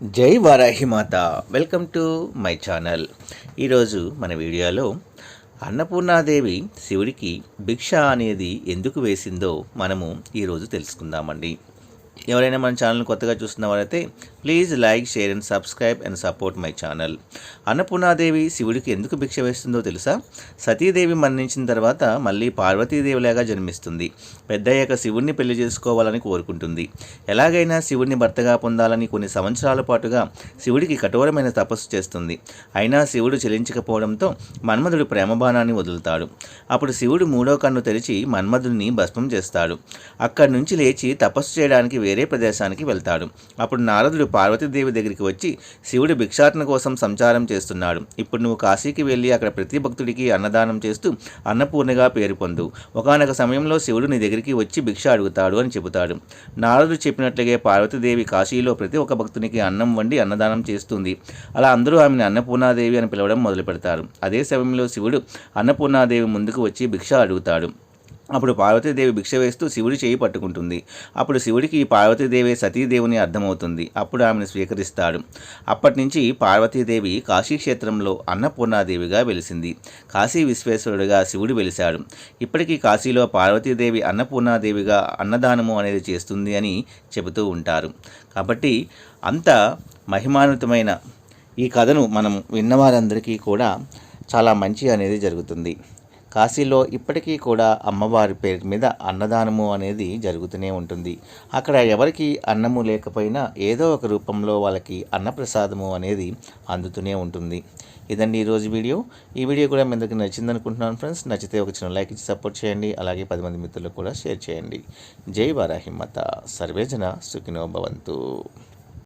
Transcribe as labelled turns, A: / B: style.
A: Jai Varahi Mata. Welcome to my channel. ఈరోజు మన వీడియోలో అన్నపూర్ణాదేవి శివుడికి భిక్ష అనేది ఎందుకు వేసిందో మనము ఈరోజు తెలుసుకుందామండి. ఎవరైనా మన ఛానల్ కొత్తగా చూస్తున్న వారైతే please like share and subscribe and support my channel Annapurnadevi శివుడికి ఎందుకు భిక్ష వేస్తుందో తెలుసా? సతీదేవి మరణించిన తర్వాత మళ్ళీ పార్వతీదేవిలాగా జన్మిస్తుంది. పెద్దయ్యాక శివుణ్ణి పెళ్ళి చేసుకోవాలని కోరుకుంటుంది. ఎలాగైనా శివుడిని భర్తగా పొందాలని కొన్ని సంవత్సరాల పాటుగా శివుడికి కఠోరమైన తపస్సు చేస్తుంది. అయినా శివుడు చెలించకపోవడంతో మన్మధుడు ప్రేమబాణాన్ని వదులుతాడు. అప్పుడు శివుడు మూడో కన్ను తెరిచి మన్మధుడిని భస్మం చేస్తాడు. అక్కడి నుంచి లేచి తపస్సు చేయడానికి వేరే ప్రదేశానికి వెళ్తాడు. అప్పుడు నారదుడు పార్వతీదేవి దగ్గరికి వచ్చి శివుడు భిక్షాటన కోసం సంచారం చేస్తున్నాడు. ఇప్పుడు నువ్వు కాశీకి వెళ్ళి అక్కడ ప్రతి భక్తుడికి అన్నదానం చేస్తూ అన్నపూర్ణగా పేరు పొందు. ఒకనొక సమయంలో శివుడు నీ దగ్గరికి వచ్చి భిక్ష అడుగుతాడు అని చెబుతాడు. నారదుడు చెప్పినట్లుగే పార్వతీదేవి కాశీలో ప్రతి ఒక్క భక్తునికి అన్నం వండి అన్నదానం చేస్తుంది. అలా అందరూ ఆమెను అన్నపూర్ణాదేవి అని పిలవడం మొదలు పెడతారు అదే సమయంలో శివుడు అన్నపూర్ణాదేవి ముందుకు వచ్చి భిక్ష అడుగుతాడు. అప్పుడు పార్వతీదేవి భిక్ష వేస్తూ శివుడి చేయి పట్టుకుంటుంది. అప్పుడు శివుడికి పార్వతీదేవి సతీదేవుని అర్థమవుతుంది. అప్పుడు ఆమెను స్వీకరిస్తాడు. అప్పటి నుంచి పార్వతీదేవి కాశీక్షేత్రంలో అన్నపూర్ణాదేవిగా వెలిసింది. కాశీ విశ్వేశ్వరుడిగా శివుడు వెలిశాడు. ఇప్పటికీ కాశీలో పార్వతీదేవి అన్నపూర్ణాదేవిగా అన్నదానము అనేది చేస్తుంది అని చెబుతూ ఉంటారు. కాబట్టి అంత మహిమాన్వితమైన ఈ కథను మనం విన్నవారందరికీ కూడా చాలా మంచి అనేది జరుగుతుంది. కాశీలో ఇప్పటికీ కూడా అమ్మవారి పేరు మీద అన్నదానము అనేది జరుగుతూనే ఉంటుంది. అక్కడ ఎవరికి అన్నము లేకపోయినా ఏదో ఒక రూపంలో వాళ్ళకి అన్నప్రసాదము అనేది అందుతూనే ఉంటుంది. ఇదండి ఈరోజు వీడియో. ఈ వీడియో కూడా మీ అందరికీ నచ్చింది అనుకుంటున్నాను ఫ్రెండ్స్. నచ్చితే ఒక చిన్న లైక్ ఇచ్చి సపోర్ట్ చేయండి. అలాగే పది మంది మిత్రులకు కూడా షేర్ చేయండి. జై వారాహిమత సర్వేజన సుఖినో భవంతు.